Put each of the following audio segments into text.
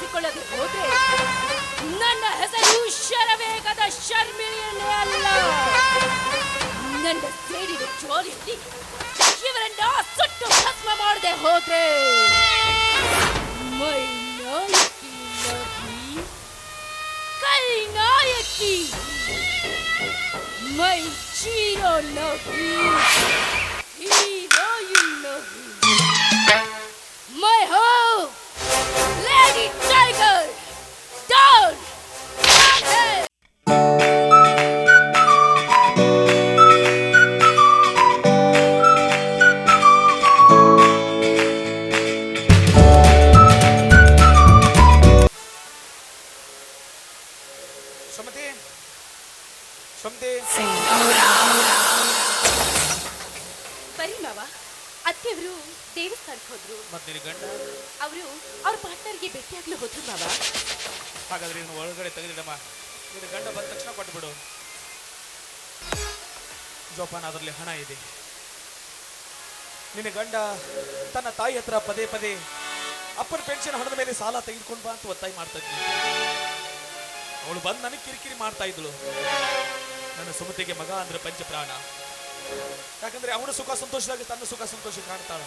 ತೀರಿಸಿಕೊಳ್ಳದೆ ಹೋದ್ರೆ ನನ್ನ ಹೆಸರು ಶರವೇಗದ ಶರ್ಮಿಳಿಯನ್ನೇ ಅಲ್ಲ. ನನ್ನ ಸೇರಿದ ಜೋಲಿಯಲ್ಲಿ ಇವರನ್ನ ಸುಟ್ಟು ಭಸ್ಮ ಮಾಡದೆ ಹೋದ್ರೆ ಮೈ ನಾಯಕಿ ಕೈ ನಾಯಕಿ, ಮೈ ಚೀರೋ ನಹಿ ಹೀರೋಯಿನ್ ನಹಿ ಮೈ ಹೋ ಲೇಡಿ ಟೈಗರ್ ಡೌನ್ ಸುಮತಿ ಸುಮತಿ ಬರೀ ಮಾವ ಅತ್ತೆಯವರು ದೇವಸ್ಥಾನಕ್ಕೆ ಹೋದ್ರು. ಮತ್ತೆ ನಿನ್ನ ಗಂಡ? ಅವರು ಅವ್ರ ಪಾರ್ಟ್ನರ್ಗೆ ಭೇಟಿಯಾಗ್ಲು ಹೋದ್ರು ಬಾಬಾ ಹಾಗಾದ್ರೆ ಒಳಗಡೆ ತೆಗೆದಿಡಮ್ಮ. ನಿನ್ನ ಗಂಡ ಬಂದ ತಕ್ಷಣ ಕೊಟ್ಬಿಡು. ಜೋಪಾನ ಅದರಲ್ಲಿ ಹಣ ಇದೆ. ನಿನ್ನ ಗಂಡ ತನ್ನ ತಾಯಿ ಹತ್ರ ಪದೇ ಪದೇ ಅಪ್ಪನ ಪೆನ್ಷನ್ ಹಣದ ಮೇಲೆ ಸಾಲ ತೆಗೆದುಕೊಂಡು ಬಾ ಅಂತ ಒತ್ತಾಯ ಮಾಡ್ತಾ ಇದ್ಲು. ಅವಳು ಬಂದು ನನಗೆ ಕಿರಿಕಿರಿ ಮಾಡ್ತಾ ಇದ್ಳು. ನನ್ನ ಸುಮತಿಗೆ ಮಗ ಅಂದ್ರೆ ಪಂಚಪ್ರಾಣ. ಯಾಕಂದ್ರೆ ಅವನು ಸುಖ ಸಂತೋಷದಾಗ ತನ್ನ ಸುಖ ಸಂತೋಷ ಕಾಣ್ತಾಳ.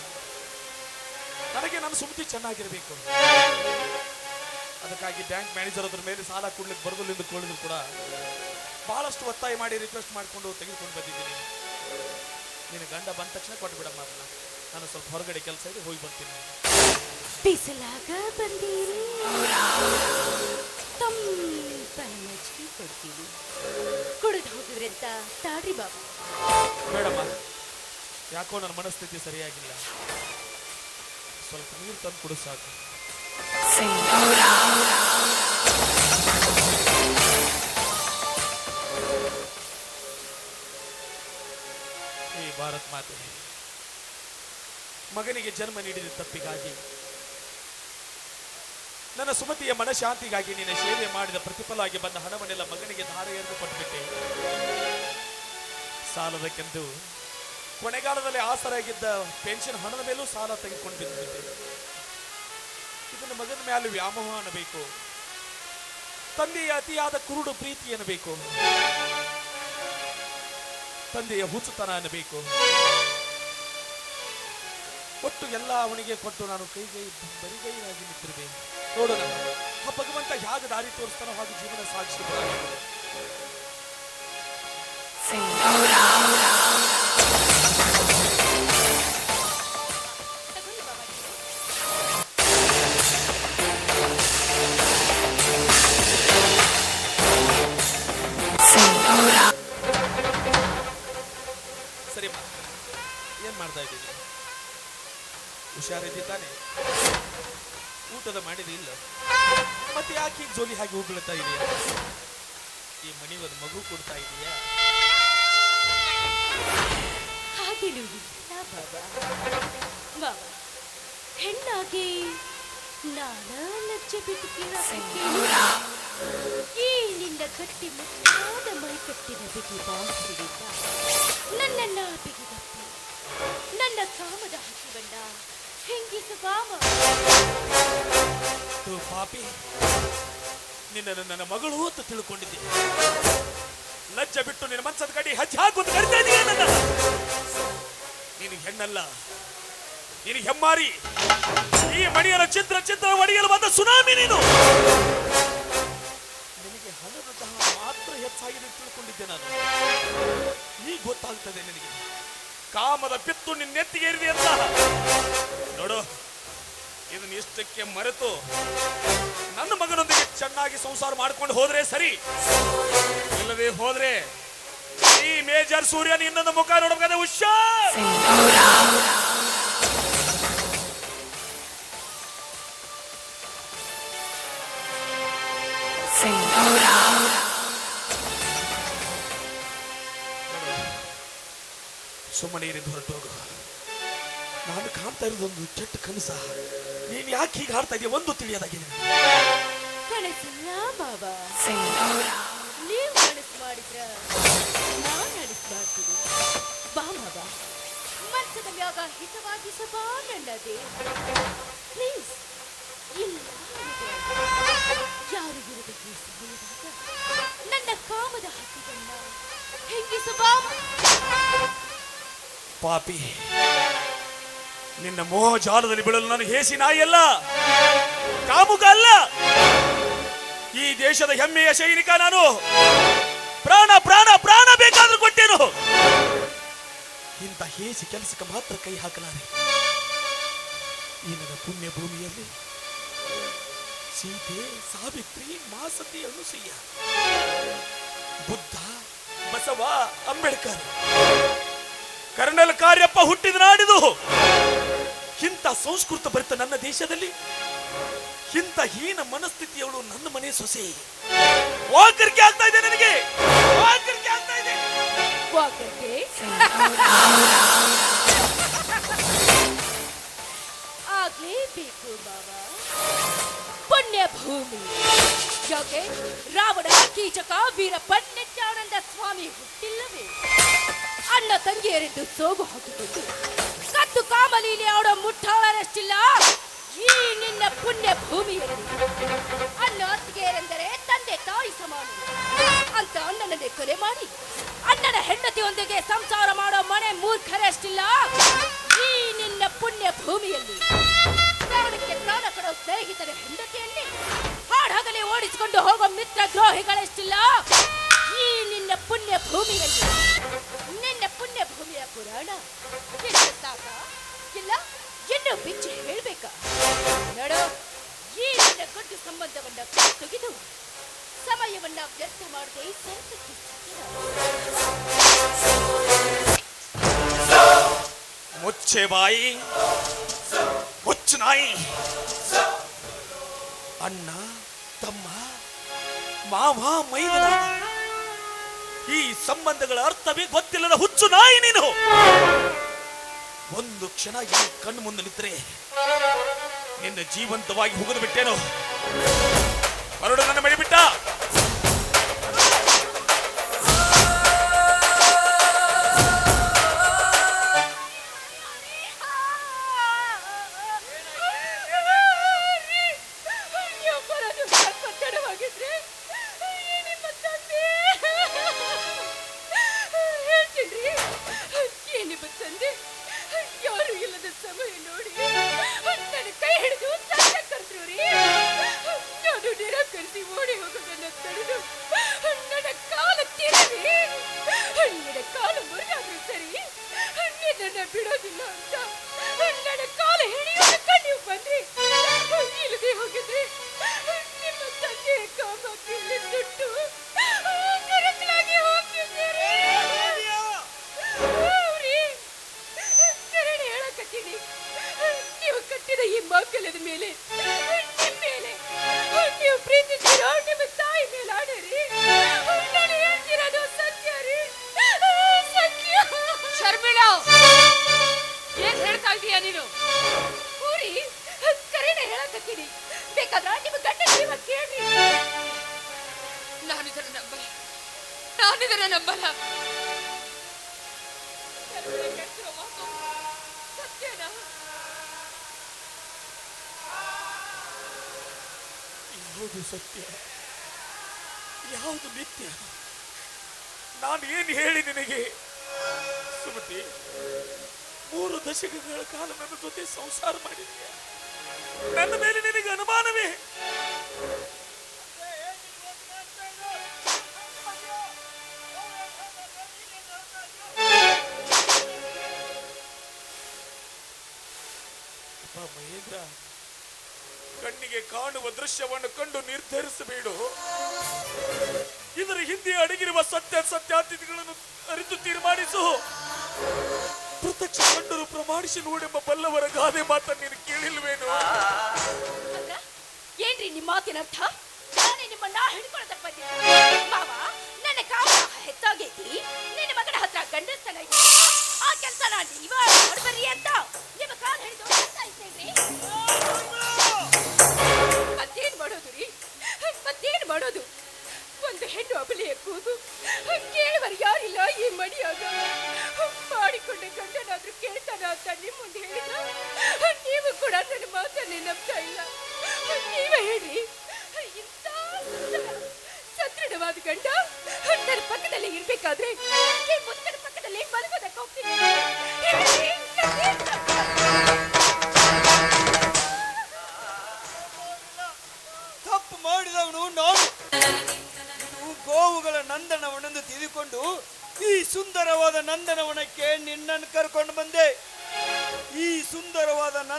ನನಗೆ ನನ್ನ ಸುಮತಿ ಚೆನ್ನಾಗಿರ್ಬೇಕು. ಅದಕ್ಕಾಗಿ ಬ್ಯಾಂಕ್ ಮ್ಯಾನೇಜರ್ ಅದ್ರ ಮೇಲೆ ಸಾಲ ಕೊಡ್ಲಿಕ್ಕೆ ಬರದಿಲ್ಲ ಎಂದು ಕೇಳಿದ್ರು ಕೂಡ ಬಹಳಷ್ಟು ಒತ್ತಾಯ ಮಾಡಿ ರಿಕ್ವೆಸ್ಟ್ ಮಾಡಿಕೊಂಡು ತೆಗೆದುಕೊಂಡು ಬಂದಿದ್ದೀನಿ. ನಿನ್ನ ಗಂಡ ಬಂದ ತಕ್ಷಣ ಕೊಟ್ಬಿಡಮ್ಮ ಅದನ್ನ ನಾನು ಸ್ವಲ್ಪ ಹೊರಗಡೆ ಕೆಲಸ ಇದೆ, ಹೋಗಿ ಬರ್ತೀನಿ. ಬಿಸಿಲಾಗ ಬಂದೀರಿ. ಕೊಡ್ತೀವಿ. ಕುಡಿದು ಹೋಗಿದ್ರಿ ಅಂತ. ತಾಡ್ರಿ ಬಾಬು. ಬೇಡಮ್ಮ. ಯಾಕೋ ನನ್ನ ಮನಸ್ಥಿತಿ ಸರಿಯಾಗಿಲ್ಲ. ಸ್ವಲ್ಪ ನೀರು ತಂದು ಕೊಡು ಸಾಕು. ಈ ಭಾರತ್ ಮಾತೆ, ಮಗನಿಗೆ ಜನ್ಮ ನೀಡಿದ ತಪ್ಪಿಗಾಗಿ ನನ್ನ ಸುಮತಿಯ ಮನಶಾಂತಿಗಾಗಿ ನಿನ್ನ ಸೇವೆ ಮಾಡಿದ ಪ್ರತಿಫಲವಾಗಿ ಬಂದ ಹಣವನ್ನೆಲ್ಲ ಮಗನಿಗೆ ಧಾರೆಯನ್ನು ಕೊಟ್ಬಿಟ್ಟೆ ಸಾಲದಕ್ಕೆಂದು ಕೊನೆಗಾಲದಲ್ಲಿ ಆಸರಾಗಿದ್ದ ಪೆನ್ಷನ್ ಹಣದ ಮೇಲೂ ಸಾಲ ತೆಗೆದುಕೊಂಡು ಬಿದ್ದುಬಿಟ್ಟೆ ಇದನ್ನು ಮಗನ ಮೇಲೆ ವ್ಯಾಮೋಹ ಅನ್ನಬೇಕು. ತಂದೆಯ ಅತಿಯಾದ ಕುರುಡು ಪ್ರೀತಿ ಅನ್ನಬೇಕು. ತಂದೆಯ ಹುಚ್ಚುತನ ಅನ್ನಬೇಕು. ಒಟ್ಟು ಎಲ್ಲ ಅವನಿಗೆ ಕೊಟ್ಟು ನಾನು ಕೈ ಕೈ ಬರಿಗೈಯಾಗಿ ನಿಂತಿರುವೆ. ನೋಡೋಣ. ಆ ಭಗವಂತ ಹೇಗೆ ದಾರಿ ತೋರಿಸ್ತಾನೋ ಹಾಗೆ ಜೀವನ ಸಾಕ್ಷಿ ಸರಿ ಏನ್ ಮಾಡ್ತಾ ಇದ್ದೀನಿ ಹುಷಾರಿದ್ದಿ ತಾನೆ ಊಟದ ಮಾಡಿದೆ ಇಲ್ಲ. ಮತ್ತೆ ಯಾಕೆ ಜೋಲಿ ಹಾಗೆ ಹೋಗ್ಬಿಡ್ತಾ ಇದೆಯಾ? ಈ ಮನಿ ಒಂದು ಮಗು ಕೊಡ್ತಾ ಇದೆಯಾ? ಹೆಣ್ಣಾಗಿ ನಾನ ಲಜ್ಜೆ ಬಿಟ್ಟಿರಿಂದ ಈ ಮುಖ್ಯವಾದ ಕಟ್ಟಿನ ಮೈಕಟ್ಟಿನ ಬಿಗಿ ನನ್ನ ನನ್ನನ್ನ ಬಿಗಿದಪ್ಪಿ ನನ್ನ ಕಾಮದ ಹಸಿವನ್ನ ಹೆಂಗಿಸು ಪಾಪಿ, ನಿನ್ನನ್ನು ನನ್ನ ಮಗಳು ಅಂತ ತಿಳ್ಕೊಂಡಿದ್ದೆ. ಲಜ್ಜ ಬಿಟ್ಟು ನಿನ್ನ ಮನ್ಸದ ಕಡೆ ಹಚ್ಚಿ ಹಾಕುತ್ತ ಕರಿತಾ ನನ್ನ. ನೀನು ಹೆಣ್ಣಲ್ಲ, ನೀನು ಹೆಮ್ಮಾರಿ. ಈ ಮಣಿಯರ ಚಿತ್ರ ಚಿತ್ರ ಒಡೆಯಲು ಬಂದ ಸುನಾಮಿ ನೀನು. ನಿನಗೆ ಹಣದಂತಹ ಮಾತ್ರ ಹೆಚ್ಚಾಗಿದೆ ತಿಳ್ಕೊಂಡಿದ್ದೆ ನಾನು. ಈಗ ಗೊತ್ತಾಗ್ತದೆ ನಿನಗೆ. ಕಾಮದ ಬಿತ್ತು ನಿನ್ನ ನೆತ್ತಿಗೆ ಏರಿದೆ ಅಂತ. ನೋಡು ಇದನ್ನ ಇಷ್ಟಕ್ಕೆ ಮರೆತು ನನ್ನ ಮಗನೊಂದಿಗೆ ಚೆನ್ನಾಗಿ ಸಂಸಾರ ಮಾಡ್ಕೊಂಡು ಹೋದ್ರೆ ಸರಿ. ಇಲ್ಲದೆ ಹೋದ್ರೆ ಈ ಮೇಜರ್ ಸೂರ್ಯ ಇನ್ನೊಂದು ಮುಖ ನೋಡ್ಬೇಕಾದ್ರೆ ಹುಷಾರ್. ಸುಮ್ಮನೆ ಏನಿದ್ದು ಹೊರಟು ಹೋಗು. ನಾನು ಕಾಣ್ತಾ ಇರೋದೊಂದು ಕೆಟ್ಟ ಕನಸ. ನೀನ್ ಯಾಕೆ ಹೀಗೆ ಹಾಡ್ತಾ ಇದೆಯಾ? ಒಂದು ತಿಳಿಯೋದಾಗಿದೆ ಕನಸಲ್ಲ ಬಾಬಾ ನೀವು ಕನಸು ಮಾಡಿದ್ರ ನಾನ್ ನಡೆಸ್ ಮಾಡ್ತೀನಿ. ಬಾ ಬಾಬಾ ಮ್ಯಾಗ ಬಾ ನನ್ನದೇ. ಪ್ಲೀಸ್ ಇಲ್ಲ. ನನ್ನ ಕಾಮದ ಹಕ್ಕಿಗಳನ್ನ ಹೆಂಗಿಸು ಬಾ ಪಾಪಿ, ನಿನ್ನ ಮೋಹ ಜಾಲದಲ್ಲಿ ಬೀಳಲು ನಾನು ಹೇಸಿ ನಾಯಿಯಲ್ಲ ಕಾಮುಕ ಅಲ್ಲ. ಈ ದೇಶದ ಹೆಮ್ಮೆಯ ಸೈನಿಕ ನಾನು. ಪ್ರಾಣ ಪ್ರಾಣ ಪ್ರಾಣ ಬೇಕಾದ್ರೂ ಕೊಟ್ಟೇನು. ಇಂಥ ಹೇಸಿ ಕೆಲಸಕ್ಕೆ ಮಾತ್ರ ಕೈ ಹಾಕಲಾರೆ. ಈ ನನ್ನ ಪುಣ್ಯ ಭೂಮಿಯಲ್ಲಿ ಸೀತೆ, ಸಾವಿತ್ರಿ, ಮಾಸತಿ ಅನುಸೂಯ, ಬುದ್ಧ, ಬಸವ, ಅಂಬೇಡ್ಕರ್. ಕರ್ನಲ್ ಕಾರ್ಯಪ್ಪ ಹುಟ್ಟಿದ ನಾಡಿದು. ಇಂಥ ಸಂಸ್ಕೃತ ಭರಿತ ನನ್ನ ದೇಶದಲ್ಲಿ. ಇಂಥ ಹೀನ ಮನಸ್ಥಿತಿಯವಳು ನನ್ನ ಮನೆ ಸೊಸೆ. ವಾಕರಿಕೆ ಆಗ್ತಾ ಇದೆ ನನಗೆ. ವಾಕರಿಕೆ ಆಗ್ತಾ ಇದೆ. ಬಾಬಾ. ಪುಣ್ಯ ಭೂಮಿ ರಾವಣ ಕೀಚಕ ವೀರ ಪಂಡಿತ್ಯಾನಂದ ಸ್ವಾಮಿ ಹುಟ್ಟಿಲ್ಲವೇ? ಅಣ್ಣ ತಂಗಿಯರಿದ್ದು ಸೋಗು ಹಾಕಿಕೊಂಡು. ಕತ್ತು ಕಾಮಲೀಲಿ ಅವಳ ಮುಟ್ಟಾಳರಷ್ಟಿಲ್ಲ ಈ ನಿನ್ನ ಪುಣ್ಯ ಭೂಮಿಯಲ್ಲಿ. ತಮ್ಮ ಮಾವ ಮೈದನ ಈ ಸಂಬಂಧಗಳ ಅರ್ಥವೇ ಗೊತ್ತಿಲ್ಲದ ಹುಚ್ಚು ನಾಯಿ ನೀನು. ಒಂದು ಕ್ಷಣ ಈ ಕಣ್ಣು ಮುಂದೆ ನಿಂತರೆ ನಿನ್ನ ಜೀವಂತವಾಗಿ ಹುಗಿದು ಬಿಟ್ಟೇನು. ಹೊರಡು ನನ್ನ ನಾನು ಇದನ್ನ ನಂಬಲ್ಲ ಕರುಣೆ ಕೆಡ್ತಿರೋ ಮಾತು ಸತ್ಯನಾ? ಯಾವುದು ಸತ್ಯ. ಯಾವುದು ನಿತ್ಯ? ನಾನು ಏನು ಹೇಳಿ ನಿನಗೆ? ಸುಮತಿ, ಮೂರು ದಶಕಗಳ ಕಾಲ ನನ್ನ ಜೊತೆ ಸಂಸಾರ ಮಾಡಿದೀಯ? ನನ್ನ ಮೇಲೆ ನಿನಗೆ ಅನುಮಾನವೇ? ಕಣ್ಣಿಗೆ ಕಾಣುವ ದೃಶ್ಯವನ್ನು ಕಂಡು ನಿರ್ಧರಿಸಬೇಡು. ಇದರ ಹಿಂದೆ ಅಡಗಿರುವ ಸತ್ಯ ಸತ್ಯಾತಿಥಿಗಳನ್ನು ಅರಿತು ತೀರ್ಮಾನಿಸು. ಪ್ರತ್ಯಕ್ಷ ಕಂಡರು ಪ್ರಮಾಣಿಸಿ ನೋಡೆಂಬ ಬಲ್ಲವರ ಗಾದೆ ಮಾತನ್ನು ನೀನು ಕೇಳಿಲ್ವೇನು? ಏನ್ರಿ ನಿಮ್ಮ ಮಾತಿನ ಅರ್ಥ? ನಾನೇ ನಿಮ್ಮನ್ನ ಹಿಡ್ಕೊಳ್ತಾ ಬಂದಿದ್ದೆ. ಮಾವ, ನನ್ನ ಕಾಮ ಹೆಚ್ಚಾಗೈತಿ ನಿನ್ನ ಮಗನ ಹತ್ರ ಗಂಡಸ್ತನ ಆ ಕೆಲಸ ನಾನು ಇವಾಗ ನೋಡ್ಬರ್ರಿ ಅಂತ. ಮತ್ತೇನ್ ಮಾಡೋದು ರೀ? ಮತ್ತೇನ್ ಮಾಡೋದು? ಒಂದು ಹೆಣ್ಣು ಅಬಲೆಯ ಕೂಗು ಕೇಳುವರು ಯಾರಿಲ್ಲ ಈ ಮಡಿಯಾಗ ಮಾಡಿಕೊಂಡ ಗಂಡನಾದ್ರೂ ಕೇಳ್ತಾನ ಅಂತ ನಿಮ್ಮ ಮುಂದೆ ಹೇಳಿದ ನೀವು ಕೂಡ ನನ್ನ ಮಾತನ್ನೇ ನಂಬ್ತಾ ಇಲ್ಲ. ನೀವೇ ಹೇಳ್ರಿ. ಇಂಥ ಸದೃಢವಾದ ಗಂಡ ನನ್ನ ಪಕ್ಕದಲ್ಲಿ ಇರ್ಬೇಕಾದ್ರೆ ಈ ಮುತ್ತನ ಪಕ್ಕದಲ್ಲಿ ಮಲಗೋದಕ್ಕೆ ಹೋಗ್ತೀನಿ.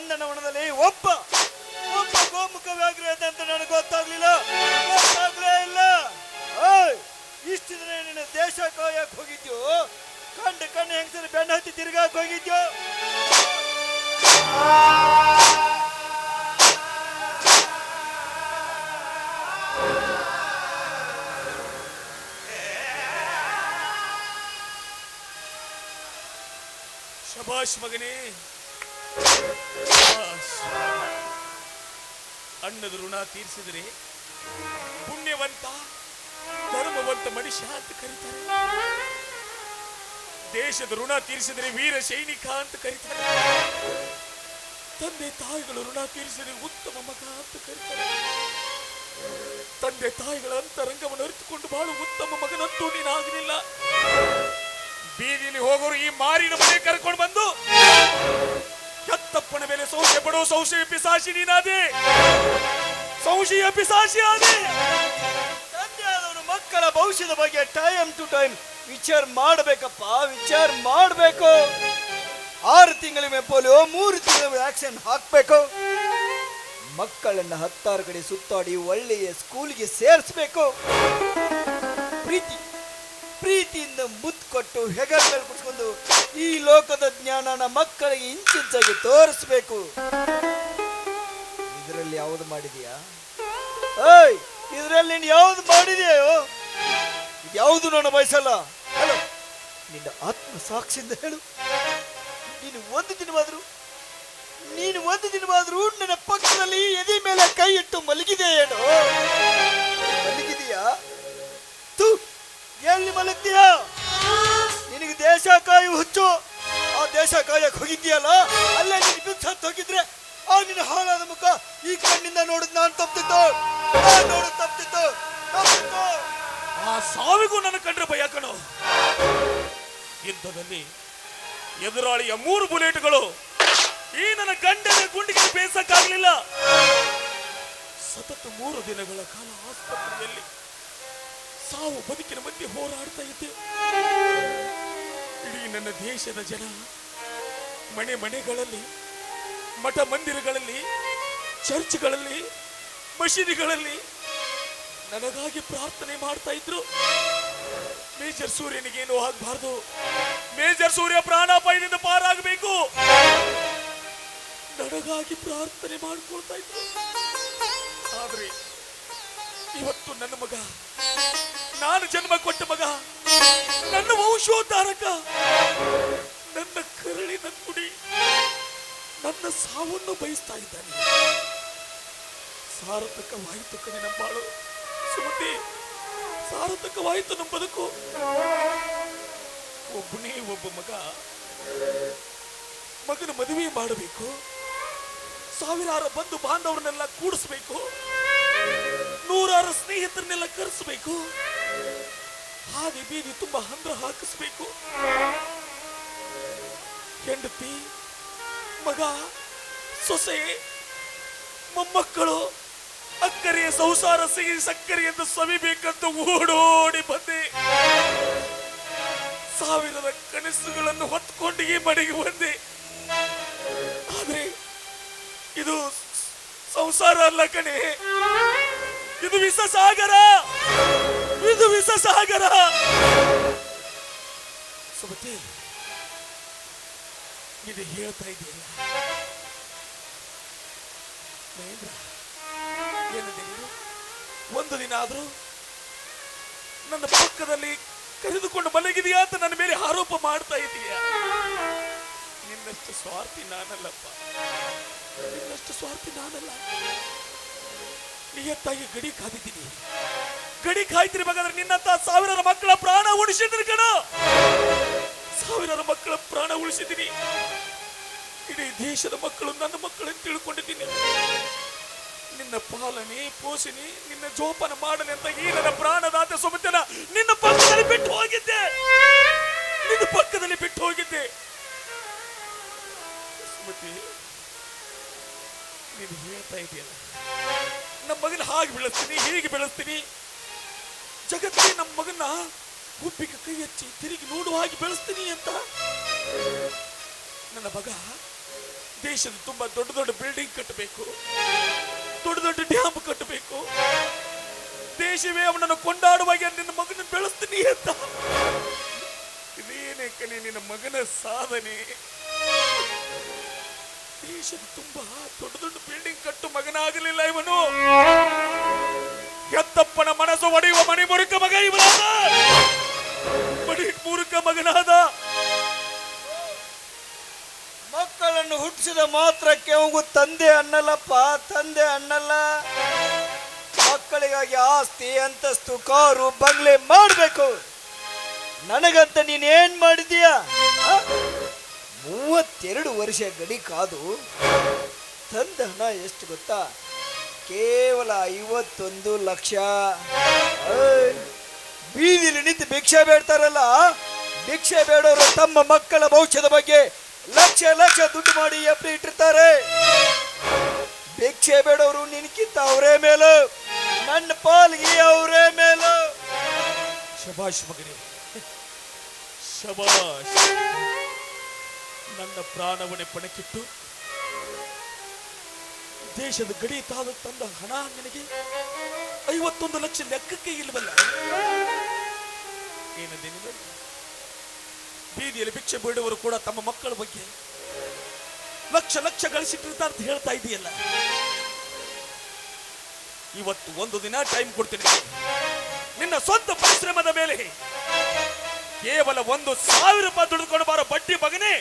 ನಂದನವನದಲ್ಲಿ ಒಬ್ಬ ಒಬ್ಬ ಗೋಮುಖ ವ್ಯಾಘ್ರ ಅಂತ ನನಗೆ ಗೊತ್ತಾಗ್ಲಿಲ್ಲ. ಗೊತ್ತಾಗ್ಲೇ ಇಲ್ಲ. ಇಷ್ಟಿದ್ರೆ ಇಷ್ಟು ನಿನ್ನ ದೇಶ ಕಾಯಕ್ ಹೋಗಿದ್ಯೋ? ಕಂಡು ಕಣ್ಣು ಹೆಂಗಸರು ಬೆನ್ನ ಹತ್ತಿ ತಿರ್ಗಾಕ್ ಹೋಗಿದ್ಯೋ? ಶಭಾಷ್ ಮಗನೇ. ಅಣ್ಣದ ಋಣ ತೀರಿಸಿದರೆ ಪುಣ್ಯವಂತ, ಧರ್ಮವಂತ ಮನುಷ್ಯ ಅಂತ ಕರೀತಾರೆ. ದೇಶದ ಋಣ ತೀರಿಸಿದರೆ ವೀರ ಸೈನಿಕ ಅಂತ ಕರೀತಾರೆ. ತಂದೆ ತಾಯಿಗಳು ಋಣ ತೀರಿಸಿದ್ರೆ ಉತ್ತಮ ಮಗ ಅಂತ ಕರೀತಾರೆ. ತಂದೆ ತಾಯಿಗಳ ಅಂತರಂಗವನ್ನು ಅರಿತುಕೊಂಡು ಬಹಳ ಉತ್ತಮ ಮಗನಂತೂ ನೀನಾಗಲಿಲ್ಲ. ಬೀದಿಲಿ ಹೋಗೋರು ಈ ಮಾರಿನ ಮನೆ ಕರ್ಕೊಂಡು ಬಂದು ಕತ್ತಪ್ಪನ ಮೇಲೆ ಸಂಶಯ ಪಡೋ ಸಂಶಯ ಪಿಸಾಶಿ ನೀನಾದೆ. ಸಂಶಯ ಪಿಸಾಶಿ ಆದೆ. ಮಕ್ಕಳ ಭವಿಷ್ಯದ ಬಗ್ಗೆ ಟೈಮ್ ಟು ಟೈಮ್ ವಿಚಾರ ಮಾಡಬೇಕಪ್ಪ, ವಿಚಾರ ಮಾಡಬೇಕು. ಆರು ತಿಂಗಳ ಪೋಲಿಯೋ, ಮೂರು ತಿಂಗಳ ವ್ಯಾಕ್ಸಿನ್ ಹಾಕಬೇಕು. ಮಕ್ಕಳನ್ನ ಹತ್ತಾರು ಕಡೆ ಸುತ್ತಾಡಿ ಒಳ್ಳೆಯ ಸ್ಕೂಲ್ಗೆ ಸೇರಿಸ್ಬೇಕು. ಪ್ರೀತಿ. ಪ್ರೀತಿಯಿಂದ ಮುದ್ದು ಕೊಟ್ಟು ಹೆಗಲ ಮೇಲೆ ಕುತ್ಕೊಂಡು ಈ ಲೋಕದ ಜ್ಞಾನನ ಮಕ್ಕಳಿಗೆ ಇಂಚಿಂಚಾಗಿ ತೋರಿಸ್ಬೇಕು. ಇದರಲ್ಲಿ ಯಾವ್ದು ಮಾಡಿದೀಯಾ? ಏಯ್, ಇದರಲ್ಲಿ ನೀನು ಯಾವ್ದು ಮಾಡಿದೆಯೋ ಯಾವುದು ನನ್ನ ಬಯಸಲ್ಲ? ಹಲೋ, ನಿನ್ನ ಆತ್ಮ ಸಾಕ್ಷಿಯಿಂದ ಹೇಳು. ನೀನು ಒಂದು ದಿನವಾದರೂ, ನೀನು ಒಂದು ದಿನವಾದರೂ ನನ್ನ ಪಕ್ಕದಲ್ಲಿ ಎದೆ ಮೇಲೆ ಕೈ ಇಟ್ಟು ಮಲಗಿದೆಯೇನೋ? ಮಲಗಿದೆಯಾ? ತೂ ಎಲ್ಲಿ ಮಲಗ್ತೀಯ ನಿನಗೆ ದೇಶ ಕಾಯಿ ಹುಚ್ಚು. ಆ ದೇಶ ಕಾಯಕ್ಕೆ ಹೋಗಿದ್ದೀಯಲ್ಲ? ಅಲ್ಲೇ ನೀನು ಬಿದ್ದು ಹೋಗಿದ್ರೆ ಆ ನಿನ್ನ ಹಾಳಾದ ಮುಖ ಈ ಕಣ್ಣಿಂದ ನೋಡಿದ್ ನಾನು ತಪ್ಪಿದ್ದು. ನೋಡು ನೋಡಿದ್ ತಪ್ಪಿದ್ದು. ಆ ಸಾವಿಗೂ ನನ್ನ ಕಂಡ್ರೆ ಭಯ ಕಣೋ. ಯುದ್ಧದಲ್ಲಿ ಎದುರಾಳಿಯ ಮೂರು ಬುಲೆಟ್ಗಳು ಈ ನನ್ನ ಗಂಡನ ಗುಂಡಿಗೆ ಬೇಸಕ್ಕಾಗಲಿಲ್ಲ. ಸತತ ಮೂರು ದಿನಗಳ ಕಾಲ ಆಸ್ಪತ್ರೆಯಲ್ಲಿ ಸಾವು ಬದುಕಿನ ಮಧ್ಯೆ ಹೋರಾಡ್ತಾ ಇದ್ದೆ. ಇಡೀ ನನ್ನ ದೇಶದ ಜನ, ಮನೆ ಮನೆಗಳಲ್ಲಿ, ಮಠ ಮಂದಿರಗಳಲ್ಲಿ, ಚರ್ಚ್ಗಳಲ್ಲಿ, ಮಸೀದಿಗಳಲ್ಲಿ ನನಗಾಗಿ ಪ್ರಾರ್ಥನೆ ಮಾಡ್ತಾ ಇದ್ರು. ಮೇಜರ್ ಸೂರ್ಯನಿಗೇನು ಆಗ್ಬಾರ್ದು. ಮೇಜರ್ ಸೂರ್ಯ ಪ್ರಾಣಾಪಾಯದಿಂದ ಪಾರಾಗಬೇಕು. ನನಗಾಗಿ ಪ್ರಾರ್ಥನೆ ಮಾಡ್ಕೊಳ್ತಾ ಇದ್ರು. ಆದ್ರೆ ಇವತ್ತು ನನ್ನ ಮಗ ನಾನು ಜನ್ಮ ಕೊಟ್ಟ ಮಗ. ನನ್ನ ವಂಶೋದ್ಧಾರಕ. ನನ್ನ ಕರಳಿನ ಕುಡಿ ನನ್ನ ಸಾವನ್ನು ಬಯಸ್ತಾ ಇದ್ದಾನೆ. ಸಾರ್ಥಕವಾಯಿತು ಕಣೆ ನಮ್ಮ ಬಾಳು ಸುಮತಿ, ಸಾರ್ಥಕವಾಯಿತು ನಮ್ಮ ಬದುಕು. ಒಬ್ಬನೇ ಒಬ್ಬ ಮಗ. ಮಗನ ಮದುವೆ ಮಾಡಬೇಕು. ಸಾವಿರಾರು ಬಂಧು ಬಾಂಧವರನ್ನೆಲ್ಲ ಕೂಡಿಸ್ಬೇಕು. ನೂರಾರು ಸ್ನೇಹಿತರನ್ನೆಲ್ಲ ಕರೆಸಬೇಕು. ಹಾದಿ ಬೀದಿ ತುಂಬಾ ಹಂದ್ರ ಹಾಕಿಸ್ಬೇಕು. ಹೆಂಡತಿ, ಮಗ, ಸೊಸೆ, ಮೊಮ್ಮಕ್ಕಳು, ಅಕ್ಕರೆಯ ಸಂಸಾರ ಸಿಗಿ ಸಕ್ಕರೆ ಎಂದು ಸವಿಬೇಕಂತ ಓಡೋಡಿ ಬಂದೆ. ಸಾವಿರದ ಕನಸುಗಳನ್ನು ಹೊತ್ಕೊಂಡು ಈ ಮನೆಗೆ ಬಂದೆ. ಆದ್ರೆ ಇದು ಸಂಸಾರ ಅಲ್ಲ ಕಣೆ. ಇದು ವಿಷ ಸಾಗರ ಇದು ವಿಷ ಸಾಗರ ಸುಮತಿ ಇದು ಹೇಳ್ತಾ ಇದೆಯಲ್ಲ? ಒಂದು ದಿನ ಆದ್ರೂ ನನ್ನ ಪಕ್ಕದಲ್ಲಿ ಕರೆದುಕೊಂಡು ಮಲಗಿದೆಯಾ ಅಂತ ನನ್ನ ಮೇಲೆ ಆರೋಪ ಮಾಡ್ತಾ ಇದೀಯಾ? ನಿನ್ನಷ್ಟು ಸ್ವಾರ್ಥಿ ನಾನಲ್ಲಪ್ಪ. ನಿನ್ನಷ್ಟು ಸ್ವಾರ್ಥಿ ನಾನಲ್ಲ. ನಿಯತ್ತಾಗಿ ಗಡಿ ಕಾದಿದ್ದೀನಿ. ಗಡಿ ಕಾಯ್ತಿರ್ಬೇಕಾದ್ರೆ ನಿನ್ನಂತ ಸಾವಿರಾರು ಮಕ್ಕಳ ಪ್ರಾಣ ಉಳಿಸಿದ್ರಿ ಕಣ. ಸಾವಿರಾರು ಮಕ್ಕಳ ಪ್ರಾಣ ಉಳಿಸಿದ್ದೀನಿ. ಇಡೀ ದೇಶದ ಮಕ್ಕಳು ನನ್ನ ಮಕ್ಕಳನ್ನು ತಿಳ್ಕೊಂಡಿದ್ದೀನಿ. ನಿನ್ನ ಪಾಲನೆ, ಪೋಷಣೆ, ನಿನ್ನ ಜೋಪಾನ ಮಾಡಲಿ ಅಂತ ಈ ನನ್ನ ಪ್ರಾಣದಾತ ಸುಮತನ ನಿನ್ನ ಪಕ್ಕದಲ್ಲಿ ಬಿಟ್ಟು ಹೋಗಿದ್ದೆ. ನಿನ್ನ ಪಕ್ಕದಲ್ಲಿ ಬಿಟ್ಟು ಹೋಗಿದ್ದೆ. ಸುಮತಿ ನೀನು ಹೇಳ್ತಾ ಇದೆಯಲ್ಲ, ನಮ್ಮ ಮಗನ ಹಾಗೆ ಬೆಳೆಸ್ತೀನಿ, ಹೀಗೆ ಬೆಳೆಸ್ತೀನಿ. ಜಗತ್ತಿಗೆ ನಮ್ಮ ಮಗನ ಗುಂಪಿಗೆ ಕೈ ಹಚ್ಚಿ ತಿರುಗಿ ನೋಡುವ ಹಾಗೆ ಬೆಳೆಸ್ತೀನಿ ಅಂತ. ನನ್ನ ಮಗ, ದೇಶದ ತುಂಬಾ ದೊಡ್ಡ ದೊಡ್ಡ ಬಿಲ್ಡಿಂಗ್ ಕಟ್ಟಬೇಕು. ದೊಡ್ಡ ದೊಡ್ಡ ಡ್ಯಾಮ್ ಕಟ್ಟಬೇಕು. ದೇಶವೇ ಅವನನ್ನು ಕೊಂಡಾಡುವಾಗ ನಿನ್ನ ಮಗನ ಬೆಳೆಸ್ತೀನಿ ಅಂತ. ಇದೇನೇ ಕಣೆ ನಿನ್ನ ಮಗನ ಸಾಧನೆ. ದೇಶದ ತುಂಬಾ ದೊಡ್ಡ ದೊಡ್ಡ ಬಿಲ್ಡಿಂಗ್ ಕಟ್ಟು ಮಗನಾಗಲಿಲ್ಲ ಇವನು. ಎತ್ತಪ್ಪನ ಮನಸ್ಸು ಒಡೆಯುವ ಮಣಿ ಮುರುಕ ಮಗ ಇವನಾದ. ಮಣಿ ಮುರುಕ ಮಗನಾದ. ಮಕ್ಕಳನ್ನು ಹುಟ್ಟಿಸಿದ ಮಾತ್ರಕ್ಕೆ ಅವಗೂ ತಂದೆ ಅನ್ನಲ್ಲಪ್ಪ, ತಂದೆ ಅನ್ನಲ್ಲ. ಮಕ್ಕಳಿಗಾಗಿ ಆಸ್ತಿ, ಅಂತಸ್ತು, ಕಾರು, ಬಂಗ್ಲೆ ಮಾಡಬೇಕು. ನನಗಂತ ನೀನೇನ್ ಮಾಡಿದೀಯ? ಮೂವತ್ತೆರಡು ವರ್ಷ ಗಡಿ ಕಾದು ತಂದ ಹಣ ಎಷ್ಟು ಗೊತ್ತಾ? ಕೇವಲ ಐವತ್ತೊಂದು ಲಕ್ಷ. ಬೀದಿಲಿ ನಿಂತು ಭಿಕ್ಷೆ ಬೇಡ್ತಾರಲ್ಲ? ಭಿಕ್ಷೆ ಬೇಡೋರು ತಮ್ಮ ಮಕ್ಕಳ ಭವಿಷ್ಯದ ಬಗ್ಗೆ ಲಕ್ಷ ಲಕ್ಷ ದುಡ್ಡು ಮಾಡಿ ಎಪ್ಪಿ ಇಟ್ಟಿರ್ತಾರೆ. ಭಿಕ್ಷೆ ಬೇಡೋರು ನಿನಕ್ಕಿಂತ ಅವರೇ ಮೇಲು. ನನ್ನ ಪಾಲ್ಗೆ ಅವರೇ ಮೇಲು. ಶಭಾಷ್ ಮಗನೇ. ಶಭಾಷ್ ನನ್ನ ಪ್ರಾಣವನ್ನೇ ಪಣಕ್ಕಿಟ್ಟು ದೇಶದ ಗಡಿ ತಾಲೂಕ್ ತಂದ ಹಣ ನಿನಗೆ? ಐವತ್ತೊಂದು ಲಕ್ಷ ಲೆಕ್ಕಕ್ಕೆ ಇಲ್ವಲ್ಲ? ಏನಂದೆ ನೀನು ಬೀದಿಯಲ್ಲಿ ಭಿಕ್ಷೆ ಬೀಡುವರು ಕೂಡ ತಮ್ಮ ಮಕ್ಕಳ ಬಗ್ಗೆ ಲಕ್ಷ ಲಕ್ಷ ಗಳಿಸಿಟ್ಟಿರ್ತಾರೆ ಅಂತ ಹೇಳ್ತಾ ಇದೆಯಲ್ಲ? ಇವತ್ತು ಒಂದು ದಿನ ಟೈಮ್ ಕೊಡ್ತೀನಿ. ನಿನ್ನ ಸ್ವಂತ ಪರಿಶ್ರಮದ ಮೇಲೆ ಕೇವಲ ಒಂದು ಸಾವಿರ ರೂಪಾಯಿ ದುಡಿದುಕೊಂಡು ಬಾರೋ ಬಡ್ಡಿ ಮಗನೇ.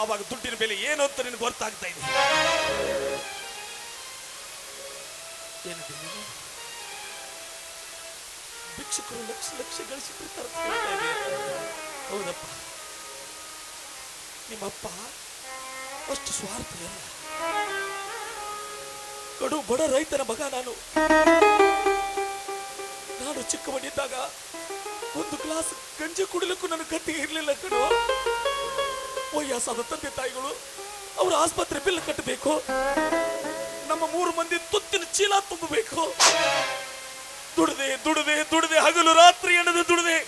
ಆವಾಗ ದುಡ್ಡಿನ ಬೆಲೆ ಏನು ಅಂತ ನಿನಗೆ ಗೊತ್ತಾಗ್ತಾ ಇದೆ? ಭಿಕ್ಷಕರು ಲಕ್ಷ ಲಕ್ಷ ಗಳಿಸಿಬಿಡ್ತಾರೆ? ಹೌದಪ್ಪ. ನಿಮ್ಮಪ್ಪ ಅಷ್ಟು ಸ್ವಾರ್ಥ ಇಲ್ಲ ಕಡು ಬಡ ರೈತನ ಮಗ ನಾನು. ನಾನು ಚಿಕ್ಕವನಿದ್ದಾಗ ಒಂದು ಗ್ಲಾಸ್ ಗಂಜಿ ಕುಡಿಲಿಕ್ಕೂ ನನ್ನ ಕತ್ತಿಗೆ ಇರಲಿಲ್ಲ ಕಣೋ. ವಯಸ್ಸಾದ ತಂದೆ ತಾಯಿಗಳು ಅವರ ಆಸ್ಪತ್ರೆ ಬಿಲ್ ಕಟ್ಟಬೇಕು. ನಮ್ಮ ಮೂರು ಮಂದಿ ತುತ್ತಿನ ಚೀಲ ತುಂಬಬೇಕು. ದುಡದೆ ದುಡದೆ ದುಡದೆ, ಹಗಲು ರಾತ್ರಿ ಎಣದೆ ದುಡದೆ.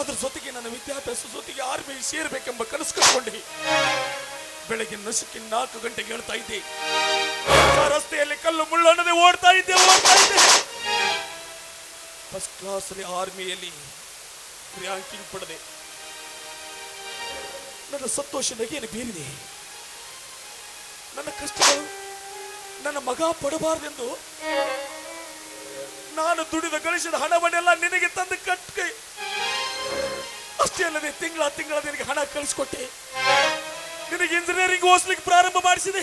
ಅದ್ರ ಜೊತೆಗೆ ನನ್ನ ವಿದ್ಯಾಭ್ಯಾಸ ಜೊತೆಗೆ ಆರ್ಮಿ ಸೇರ್ಬೇಕೆಂಬ ಕನಸು ಕಟ್ಕೊಂಡೆ. ಬೆಳಗ್ಗೆ ನಸುಕಿ ನಾಲ್ಕು ಗಂಟೆಗೆ ಹೇಳ್ತಾ ಇದ್ದೆ. ರಸ್ತೆಯಲ್ಲಿ ಕಲ್ಲು ಮುಳ್ಳನ್ನದೆ ಓಡ್ತಾ ಇದ್ದೆ ಓಡ್ತಾ ಇದ್ದೆ. ಫಸ್ಟ್ ಕ್ಲಾಸ್ ಆರ್ಮಿಯಲ್ಲಿ ರ್ಯಾಂಕಿಂಗ್ ಪಡೆದೆ. ನನ್ನ ಸಂತೋಷ ನಗೆಯನ್ನು ಬೀರಿದೆ. ನನ್ನ ಕಷ್ಟಗಳು ನನ್ನ ಮಗ ಪಡಬಾರ್ದೆಂದು ನಾನು ದುಡಿದ ಗಳಿಸಿದ ಹಣವನ್ನೆಲ್ಲ ನಿನಗೆ ತಂದು ಕಟ್ಕೆ ಅಷ್ಟೇ ಅಲ್ಲದೆ ತಿಂಗಳ ತಿಂಗಳ ನಿನಗೆ ಹಣ ಕಳಿಸ್ಕೊಟ್ಟೆ. ನಿನಗೆ ಇಂಜಿನಿಯರಿಂಗ್ ಓದಿಸ್ಲಿಕ್ಕೆ ಪ್ರಾರಂಭ ಮಾಡಿಸಿದೆ.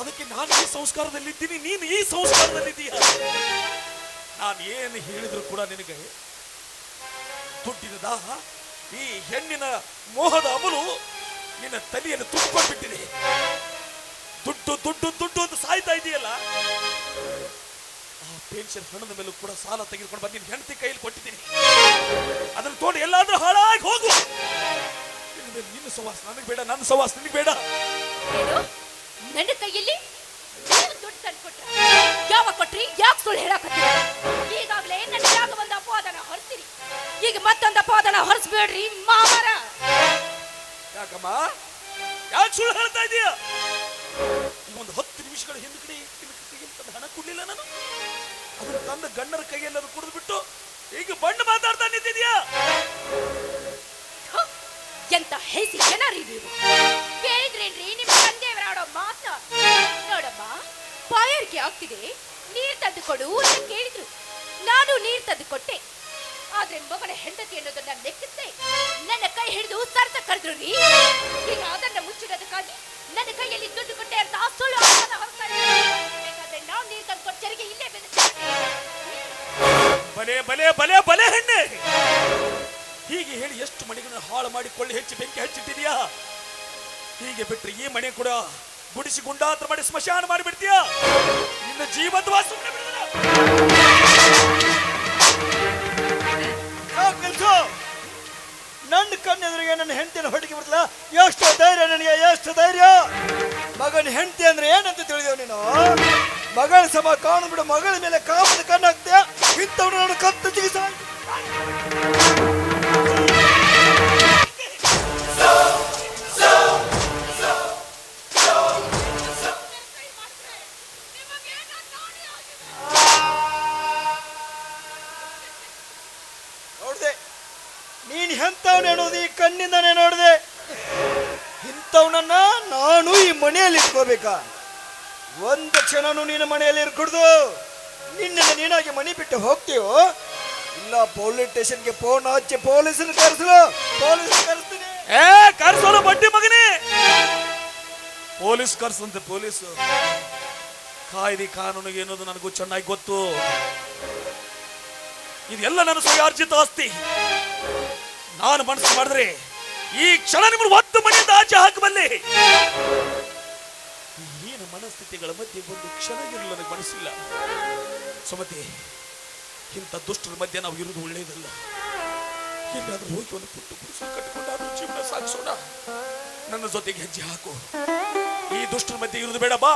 ಅದಕ್ಕೆ ನಾನು ಈ ಸಂಸ್ಕಾರದಲ್ಲಿದ್ದೀನಿ, ನೀನು ಈ ಸಂಸ್ಕಾರದಲ್ಲಿದ್ದೀಯ? ನಾನು ಏನು ಹೇಳಿದ್ರು ಕೂಡ ನಿನಗೆ ದುಡ್ಡಿನ ದಾಹ ಈ ಹೆಣ್ಣಿನ ಮೋಹದ ಅಮಲು ನಿನ್ನ ತಲೆಯನ್ನು ತುಂಬಿಕೊಂಡ್ಬಿಟ್ಟಿದೆ ದುಡ್ಡು ದುಡ್ಡು ದುಡ್ಡು ಅಂತ ಸಾಯ್ತಾ ಇದೆಯಲ್ಲ? ಆ ಪೆನ್ಷನ್ ಹಣದ ಮೇಲೂ ಕೂಡ ಸಾಲ ತೆಗೆದುಕೊಂಡು ಬಂದು ನಿನ್ನ ಹೆಂಡತಿ ಕೈಯಲ್ಲಿ ಕೊಟ್ಟಿದ್ದೀನಿ. ಅದನ್ನು ತೋಡಿ ಎಲ್ಲಾದ್ರೂ ಹಾಳಾಗಿ ಹೋಗು. ನಿನ್ನ ಸವಾಸ ನನಗೆ ಬೇಡ, ನನ್ನ ಸವಾಸ ನಿನಗೆ ಬೇಡ. ನನ್ನ ಕೈಯಲ್ಲಿ ದುಡ್ಡು ತಂದು ಕೊಟ್ಟ ಯಾವ ಕೊಟ್ರಿ? ಯಾಕೆ ಸುಳ್ಳು ಹೇಳಕತ್ತೀರಿ ಈಗಾಗಲೇ ನನ್ನ ಜಾಗ ಒಂದು ಅಪವಾದನ? ಹೊರತೀರಿ. ಈಗ ಮತ್ತೊಂದು ಅಪವಾದನ ಹೊರಿಸ್ಬೇಡ್ರಿ ಮಾಮರ ಯಾಕಮ್ಮ? ಯಾಕೆ ಸುಳ್ಳು ಹೇಳ್ತಾ ಇದೀಯ? ಒಂದು ಹತ್ತು ನಿಮಿಷಗಳ ಹಿಂದ್ಗಡೆ ಹಣ ಕೊಡ್ಲಿಲ್ಲ ನಾನು? ಅದನ್ನ ತಂದ ಗಣ್ಣರ ಕೈಯಲ್ಲಿ ಅದು ಕುಡಿದು ಬಿಟ್ಟು ಈಗ ಬಣ್ಣ ಮಾತಾಡ್ತಾ ನಿಂತಿದ್ಯಾ? ಎಂತ ಹೇಸಿ ಜನರಿ ನೀವು. ಕೇಳಿದ್ರೇನ್ರಿ ನಿಮ್ಮ ತಂದೆಯವರ ಆಡೋ ಮಾತ? ನೋಡಮ್ಮ ಬಾಯಾರಿಕೆ ಆಗ್ತಿದೆ. ನೀರ್ ತಂದು ಕೊಡು ಅಂತ ಕೇಳಿದ್ರು. ನಾನು ನೀರ್ ತಂದು ಕೊಟ್ಟೆ ಆದ್ರೆ ಮಗಳ ಹೆಂಡತಿ ಅನ್ನೋದನ್ನ ಲೆಕ್ಕಿಸದೆ ನನ್ನ ಕೈ ಹಿಡಿದು ಸರ್ತ ಕರೆದ್ರು ರೀ ಈಗ ಅದನ್ನ ಮುಚ್ಚಿಡೋದಕ್ಕಾಗಿ ನನ್ನ ಕೈಯಲ್ಲಿ ದುಡ್ಡು ಕೊಟ್ಟೆ ಅಂತ ಸುಳ್ಳು. ಬೇಕಾದ್ರೆ ನಾವು ನೀರು ತಂದು ಕೊಟ್ಟರಿಗೆ ಇಲ್ಲೇ. ಬಲೆ ಬಲೆ ಬಲೆ ಬಲೆ ಹೆಣ್ಣೆ! ಹೀಗೆ ಹೇಳಿ ಎಷ್ಟು ಮನೆಗಳನ್ನು ಹಾಳು ಮಾಡಿ ಕೊಳ್ಳಿ ಹೆಚ್ಚಿ ಬೆಂಕಿ ಹಚ್ಚಿಟ್ಟಿದ್ಯಾ? ಹೀಗೆ ಬಿಟ್ರೆ ಈ ಮನೆ ಕೂಡ ಗುಡಿಸಿ ಗುಂಡಾತ್ರ ಮಾಡಿ ಸ್ಮಶಾನ ಮಾಡಿಬಿಡ್ತೀಯಾ? ನಿನ್ನ ಜೀವಂತವಾ ಸುಮ್ಮನೆ ನನ್ನ ಕಣ್ಣೆದುರಿಗೆ ನನ್ನ ಹೆಂಡತಿನ ಹೊಡಿಕೆ ಬಿಡ್ತಲ್ಲ ಎಷ್ಟು ಧೈರ್ಯ ನನಗೆ, ಎಷ್ಟು ಧೈರ್ಯ? ಮಗನ ಹೆಂಡತಿ ಅಂದ್ರೆ ಏನಂತ ತಿಳಿದೇವ್ ನೀನು? ಮಗಳ ಸಮ ಕಾಣು ಬಿಡು, ಮಗಳ ಮೇಲೆ ಕಾಮದ ಕಣ್ಣು ಹಾಕ್ತೀಯ ಇಂಥವ್ರು ನಾನು ಕತ್ತು ಜಿಗಿಸ ಇಟ್ಕೋಬೇಕಾ ಒಂದು ಕ್ಷಣನೂ ನಿನ್ನ ಮನೆಯಲ್ಲಿ ಇರ್ಕೊಡ್ದು. ನಿನ್ನ ನೀನಾಗಿ ಮನೆ ಬಿಟ್ಟು ಹೋಗ್ತೀವೋ ಇಲ್ಲ, ಪೊಲೀಸ್ ಸ್ಟೇಷನ್ಗೆ ಫೋನ್ ಹಚ್ಚಿ ಪೊಲೀಸರು ಕರೆಸಲು. ಪೊಲೀಸ್ ಕರೆಸ್ತೀನಿ. ಏ ಕರ್ಸೋಣ ಬಡ್ಡಿ ಮಗನೇ. ಪೊಲೀಸ್ ಕರ್ಸಂತೆ ಪೊಲೀಸ್. ಕಾಯ್ದೆ ಕಾನೂನು ಏನೋದು ನನಗೂ ಚೆನ್ನಾಗಿ ಗೊತ್ತು. ಇದೆಲ್ಲ ನನ್ನ ಸ್ವಯಾರ್ಜಿತ ಆಸ್ತಿ. ನಾನು ಮನಸ್ಸು ಮಾಡಿದ್ರೆ ಈ ಕ್ಷಣ ನಿಮ್ಮನ್ನು ಒತ್ತು ಮನೆಯಿಂದ ಆಚೆ ಹಾಕಬಲ್ಲೆ. ಏನು ಮನಸ್ಥಿತಿಗಳ ಮಧ್ಯೆ ಒಂದು ಕ್ಷಣ ಇರಲು ನನಗೆ ಮನಸ್ಸಿಲ್ಲ. ಸುಮತಿ, ಇಂಥ ದುಷ್ಟರ ಮಧ್ಯೆ ನಾವು ಇರುವುದು ಒಳ್ಳೆಯದಲ್ಲ. ಎಲ್ಲಾದ್ರೂ ಹೋಗಿ ಒಂದು ಪುಟ್ಟು ಗುಡಿಸಲು ಕಟ್ಟಿಕೊಂಡಾದ್ರೂ ಜೀವನ ಸಾಗಿಸೋಣ. ನನ್ನ ಜೊತೆಗೆ ಹೆಜ್ಜೆ ಹಾಕು. ಈ ದುಷ್ಟರ ಮಧ್ಯೆ ಇರುವುದು ಬೇಡ, ಬಾ.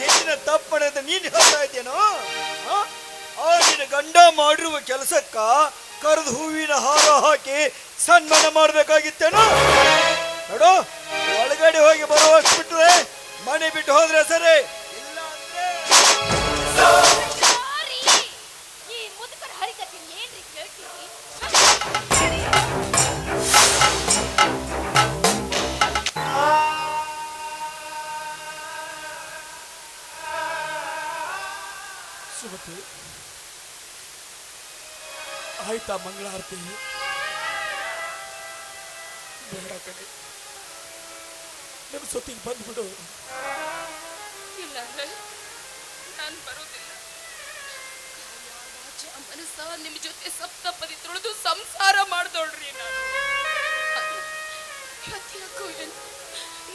ಮಾಡಿಲ್ಲ ತಪ್ಪಣೆ ಮಾಡಿದ ನೀನು ಹೇಳ್ತಾ ಇದ್ದೇನೋ? ಆ ನಿನ್ನ ಗಂಡ ಮಾಡಿರುವ ಕೆಲಸಕ್ಕ ಕರೆದು ಹೂವಿನ ಹಾರ ಹಾಕಿ ಸನ್ಮಾನ ಮಾಡ್ಬೇಕಾಗಿತ್ತೇನೋ? ನೋಡು, ಒಳಗಡೆ ಹೋಗಿ ಬರೋ ಬಿಟ್ರೆ ಮನೆ ಬಿಟ್ಟು ಹೋದ್ರೆ ಸರಿ. ಆಯ್ತಾ ಮಂಗಳಾರತಿ ಬೇಡ ಕಡೆ ನನ್ನ ಸೊತ್ತಿಗೆ ಬಂದ್ಬಿಡು. ಇಲ್ಲ ನಾನು ಬರೋದಿಲ್ಲ ಕಾಯ, ವಾಚ, ಮನಸ್ಸ ನಿಮ್ ಜೊತೆ ಸಪ್ತಪದಿ ತೊಳೆದು ಸಂಸಾರ ಮಾಡ್ದೋಳ್ರಿ ನಾನು. ಯಾಕೋ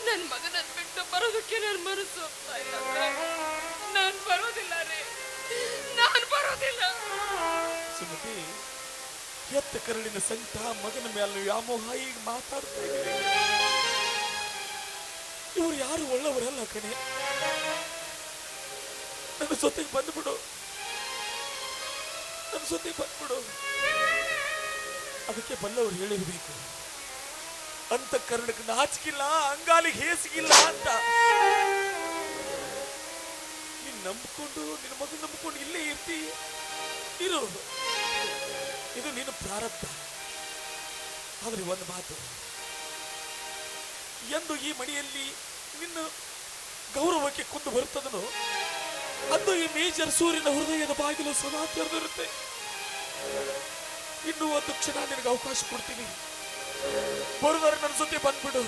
ನನ್ನ ಮಗನ ಬಿಟ್ಟು ಬರೋದಕ್ಕೆ ನನ್ನ ಮನಸ್ಸು ಒಪ್ತಾ ಇಲ್ಲ ನಾನು ಬರೋದಿಲ್ಲ ರೀ. ನಾನು ಬರೋದಿಲ್ಲ ಸುಮತಿ ಎತ್ತ ಕರಳಿನ ಸಂತ ಮಗನ ಮೇಲೆ ವ್ಯಾಮೋಹ ಈಗ ಮಾತಾಡ್ತಾ ಇದ್ದೀರಿ. ಇವರು ಯಾರು ಒಳ್ಳೆಯವರಲ್ಲ ಕಣೆ? ನನ್ನ ಜೊತೆಗೆ ಬಂದ್ಬಿಡು. ನನ್ನ ಜೊತೆಗೆ ಬಂದ್ಬಿಡು. ಅದಕ್ಕೆ ಬಲ್ಲವರು ಹೇಳಿರ್ಬೇಕು. ಅಂತ ಕರ್ಣಕ್ಕೆ ನಾಚಿಕಿಲ್ಲ, ಅಂಗಾಲಿಗೆ ಹೇಸಿಗಿಲ್ಲ ಅಂತ. ನೀನ್ ನಂಬ್ಕೊಂಡು, ನಿನ್ನ ಮಗು ನಂಬ್ಕೊಂಡು ಇಲ್ಲೇ ಇರ್ತಿ. ಇರು. ಇದು ನೀನು ಪ್ರಾರಬ್ಧ. ಆದರೆ ಒಂದು ಮಾತು. ಎಂದು ಈ ಮನೆಯಲ್ಲಿ ನಿನ್ನ ಗೌರವಕ್ಕೆ ಕುಂದು ಬರುತ್ತದನು, ಅಂದು ಈ ಮೇಜರ್ ಸೂರ್ಯನ ಹೃದಯದ ಬಾಗಿಲು ಸದಾ ತೆರೆದಿರುತ್ತೆ. ಇನ್ನು ಒಂದು ಕ್ಷಣ ನಿನಗೆ ಅವಕಾಶ ಕೊಡ್ತೀನಿ. ಬರುವರೆ ನನ್ನ ಜೊತೆ ಬಂದ್ಬಿಡು.